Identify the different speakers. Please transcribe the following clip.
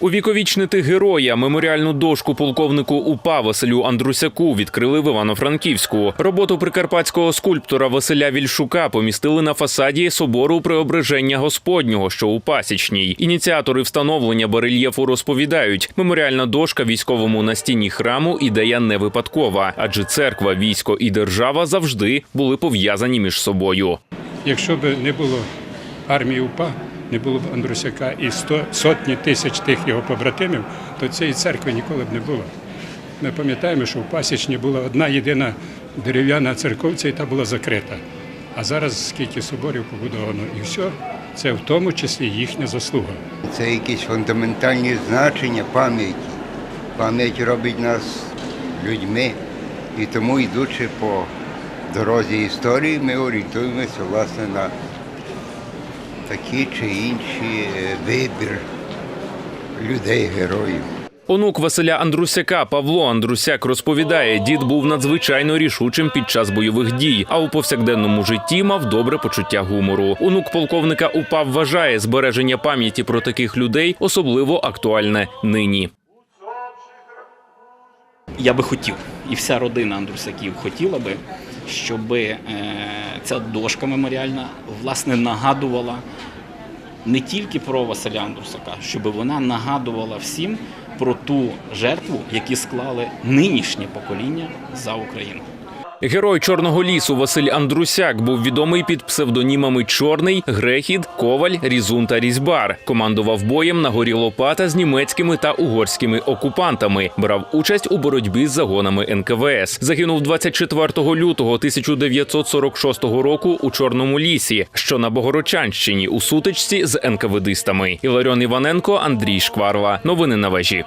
Speaker 1: Увіковічнити героя меморіальну дошку полковнику УПА Василю Андрусяку відкрили в Івано-Франківську. Роботу прикарпатського скульптора Василя Вільшука помістили на фасаді собору Преображення Господнього, що у Пасічній. Ініціатори встановлення барельєфу розповідають, меморіальна дошка військовому на стіні храму ідея не випадкова, адже церква, військо і держава завжди були пов'язані між собою.
Speaker 2: Якщо б не було армії УПА, не було б Андрусяка і сто, сотні тисяч тих його побратимів, то цієї церкви ніколи б не було. Ми пам'ятаємо, що в Пасічні була одна єдина дерев'яна церковця, і та була закрита. А зараз скільки соборів побудовано, і все, це в тому числі їхня заслуга.
Speaker 3: Це якісь фундаментальні значення пам'яті. Пам'ять робить нас людьми. І тому, йдучи по дорозі історії, ми орієнтуємося власне на такі чи інші е, вибір людей-героїв.
Speaker 1: Онук Василя Андрусяка Павло Андрусяк розповідає, дід був надзвичайно рішучим під час бойових дій, а у повсякденному житті мав добре почуття гумору. Онук полковника УПА вважає збереження пам'яті про таких людей особливо актуальне нині.
Speaker 4: Я би хотів, і вся родина Андрусяків хотіла би, щоб е, ця дошка меморіальна власне нагадувала не тільки про Василя Андрусака, щоб вона нагадувала всім про ту жертву, які склали нинішнє покоління за Україну.
Speaker 1: Герой Чорного лісу Василь Андрусяк був відомий під псевдонімами Чорний, Грехід, Коваль, Різун та Різьбар. Командував боєм на горі Лопата з німецькими та угорськими окупантами. Брав участь у боротьбі з загонами НКВС. Загинув 24 лютого 1946 року у Чорному лісі, що на Богородчанщині у сутичці з НКВДистами. Іларіон Іваненко, Андрій Шкварла. Новини на вежі.